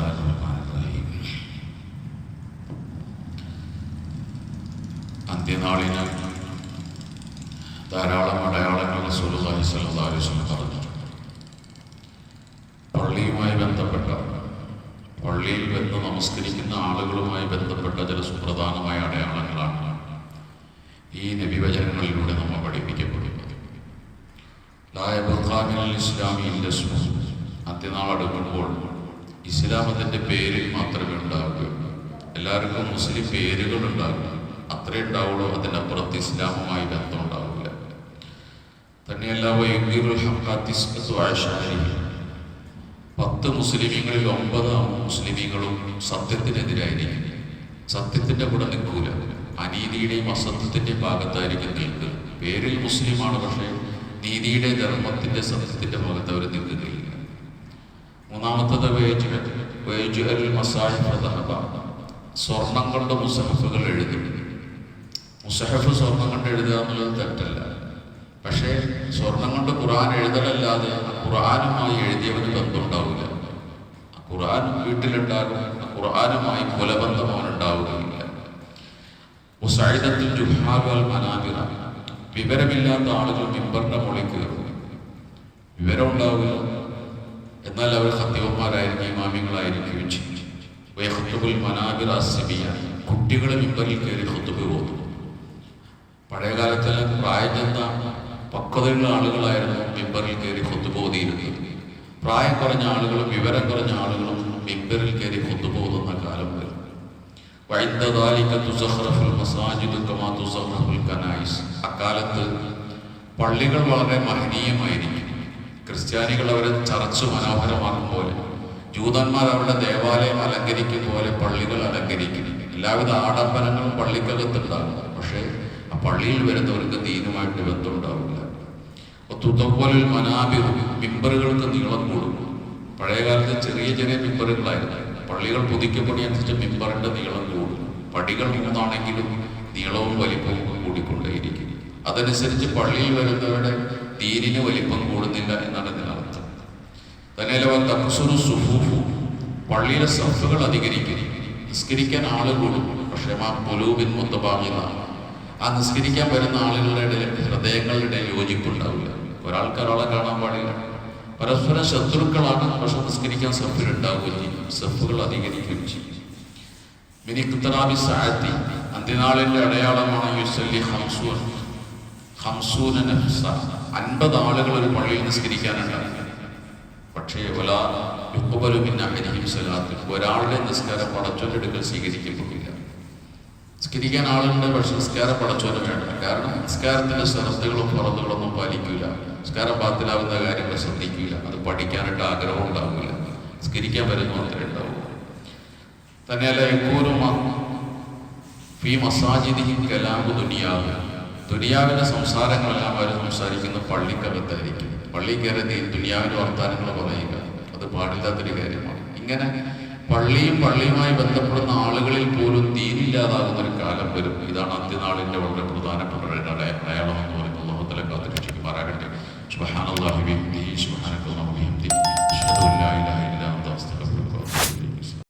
الله الرحمن الرحيم അന്ത്യനാളിന് ധാരാളം അടയാളങ്ങൾ റസൂലുള്ളാഹി സ്വല്ലല്ലാഹു അലൈഹി വസല്ലം പറഞ്ഞു പള്ളിയുമായി ബന്ധപ്പെട്ട പള്ളിയിൽ വന്ന് നമസ്കരിക്കുന്ന ആളുകളുമായി ബന്ധപ്പെട്ട ചില സുപ്രധാനമായ അടയാളങ്ങളാണ് ഈ നബിവചനങ്ങളിലൂടെ നമ്മൾ പഠിപ്പിക്കപ്പെടുന്നത് ലായബുഖാമിൽ ഇസ്ലാമി ഇല്ലസ്മു അന്ത്യനാൾ അടുക്കുമ്പോൾ ഇസ്ലാമത്തിന്റെ പേരിൽ മാത്രമേ ഉണ്ടാവുകയുള്ളൂ. എല്ലാവർക്കും മുസ്ലിം പേരുകൾ ഉണ്ടാകും അത്രേ ഉണ്ടാവുള്ളൂ അതിനപ്പുറത്ത് ഇസ്ലാമുമായി ബന്ധം ഉണ്ടാവില്ല. തന്നെയല്ല പത്ത് മുസ്ലിമീങ്ങളിൽ ഒമ്പത് മുസ്ലിമീങ്ങളും സത്യത്തിനെതിരായിരിക്കും. സത്യത്തിന്റെ കൂടെ നിൽക്കൂല. അനീതിയുടെയും അസത്യത്തിന്റെയും ഭാഗത്തായിരിക്കും നിൽക്കുക പേരിൽ മുസ്ലിമാണ് പക്ഷേ നീതിയുടെ ധർമ്മത്തിന്റെ സത്യത്തിന്റെ ഭാഗത്ത് അവർ നിൽക്കുകയില്ല മൂന്നാമത്തത് സ്വർണം കൊണ്ട് മുസഹഫുകൾ എഴുതി. മുസഹഫ് സ്വർണം കൊണ്ട് എഴുതുക എന്നുള്ളത് തെറ്റല്ല. പക്ഷേ സ്വർണം കൊണ്ട് ഖുർആൻ എഴുതലല്ലാതെ ഖുർആനുമായി എഴുതിയവന് ബന്ധമുണ്ടാവില്ല ഖുർആൻ വീട്ടിലുണ്ടാകും ഖുർആനുമായി കുലബന്ധം അവനുണ്ടാവുകയില്ല ഉസൈദത്തിൽ ജുഹാബൽ മനാബിറ. വിവരമില്ലാത്ത ആളുകൾ മിമ്പറിന്റെ മുകളിൽ കയറും. വിവരം അസിബിയ. കുട്ടികൾ കയറി ഹുത്തുബ് പോകുന്നു പഴയ കാലത്തെല്ലാം പ്രായം ചെന്ന പക്വതയുള്ള ആളുകളായിരുന്നു മിമ്പറിൽ കയറി ഓതിയിരുന്നത്. പ്രായം കുറഞ്ഞ ആളുകളും വിവരം കുറഞ്ഞ ആളുകളും മിമ്പറിൽ കയറി ഹുത്തുബ് ഓതുന്ന കാലം വരും അക്കാലത്ത് പള്ളികൾ വളരെ മഹനീയമായിരിക്കും. ക്രിസ്ത്യാനികൾ അവരെ ചർച്ച് മനോഹരമാക്കും പോലെ ജൂതന്മാർ അവരുടെ ദേവാലയം അലങ്കരിക്കും പോലെ പള്ളികൾ അലങ്കരിക്കും. എല്ലാവിധ ആഡംബരങ്ങളും പള്ളിക്കകത്തുണ്ടാകും. പക്ഷേ ആ പള്ളിയിൽ വരുന്നവർക്ക് ദീനുമായിട്ട് ബന്ധമുണ്ടാവില്ല. തുതപ്പോലെ മനാബി മിമ്പറുകൾക്ക് നീളം കൂടും പഴയകാലത്ത് ചെറിയ ചെറിയ മിമ്പറുകളായിരുന്നു. പള്ളികൾ പുതുക്കപ്പെടുന്നതനുസരിച്ച് മിമ്പറിന്റെ നീളം കൂടും പടികൾ മൂന്നാണെങ്കിലും നീളവും വലിപ്പവും കൂടിക്കൊണ്ടേയിരിക്കും. അതനുസരിച്ച് പള്ളിയിൽ വരുന്നവരുടെ ദീനിന് വലിപ്പം കൂടുന്നില്ല എന്നാണ് തന്നെയല്ല തക്സുറു സുഫൂഫു പള്ളിയിലെ സഫുകൾ അധികരിക്കും. നിസ്കരിക്കാൻ ആളുകൾ കൂടും. പക്ഷേ ആ പുലൂബിൻ മുത്തഭാഗിലാണ് ആ നിസ്കരിക്കാൻ വരുന്ന ആളുകളുടെ ഇടയിൽ ഹൃദയങ്ങളുടെ ഇടയിൽ യോജിപ്പുണ്ടാവില്ല. ഒരാൾക്ക് ഒരാളെ കാണാൻ പാടില്ല. പരസ്പരം ശത്രുക്കളാണ്. പക്ഷെ നിസ്കരിക്കാൻ സഫിലുണ്ടാവുകയും ചെയ്യും. സഫുകൾ അധികരിക്കുകയും ചെയ്യും. കുത്തനാബി സായത്തി അന്ത്യനാളിന്റെ അടയാളമാണ് യുസല്ലി ഹംസൂൻ ഹംസൂന നഫ്സ അൻപത് ആളുകൾ ഒരു പള്ളിയിൽ നിസ്കരിക്കാനുണ്ടാകും ഒരാളുടെ നിസ്കാരം പടച്ചൊല്ലെടുക്കൽ സ്വീകരിക്കപ്പെട്ടില്ല നിസ്കരിക്കാൻ ആളുണ്ട് പക്ഷെ നിസ്കാരം പടച്ചോന് വേണ്ട. കാരണം നിസ്കാരത്തിന്റെ ശ്രദ്ധകളും പുറത്തുകളൊന്നും പാലിക്കൂല. നിസ്കാരം പാത്തിലാവുന്ന കാര്യങ്ങൾ ശ്രദ്ധിക്കില്ല അത് പഠിക്കാനായിട്ട് ആഗ്രഹം ഉണ്ടാവില്ല സ്കരിക്കാൻ വരുന്ന മാത്രമേ ഉണ്ടാവൂ. തന്നെയല്ല ഇപ്പോഴും ഫീ മസാജിദിഹിം കലാമു ദുനിയാവിന്റെ സംസാരങ്ങളെല്ലാം അവർ സംസാരിക്കുന്ന പള്ളിക്കകത്തായിരിക്കും. പള്ളി കയറി ദുനിയാവിന്റെ വർത്താനങ്ങൾ പറയുക. അത് പാടില്ലാത്തൊരു കാര്യമാണ്. ഇങ്ങനെ പള്ളിയും പള്ളിയുമായി ബന്ധപ്പെടുന്ന ആളുകളിൽ പോലും തീരില്ലാതാകുന്ന ഒരു കാലം വരും. ഇതാണ് അന്ത്യനാളിന്റെ വളരെ പ്രധാനപ്പെട്ട ഒരു എന്ന് പറയുന്നത്. ലോകത്തിലെ കാത്തിരക്ഷിക്കുമാറാകട്ടെ. ബിഹംദിഹി സുബ്ഹാനക്കല്ലാഹു ബിഹംദിഹി.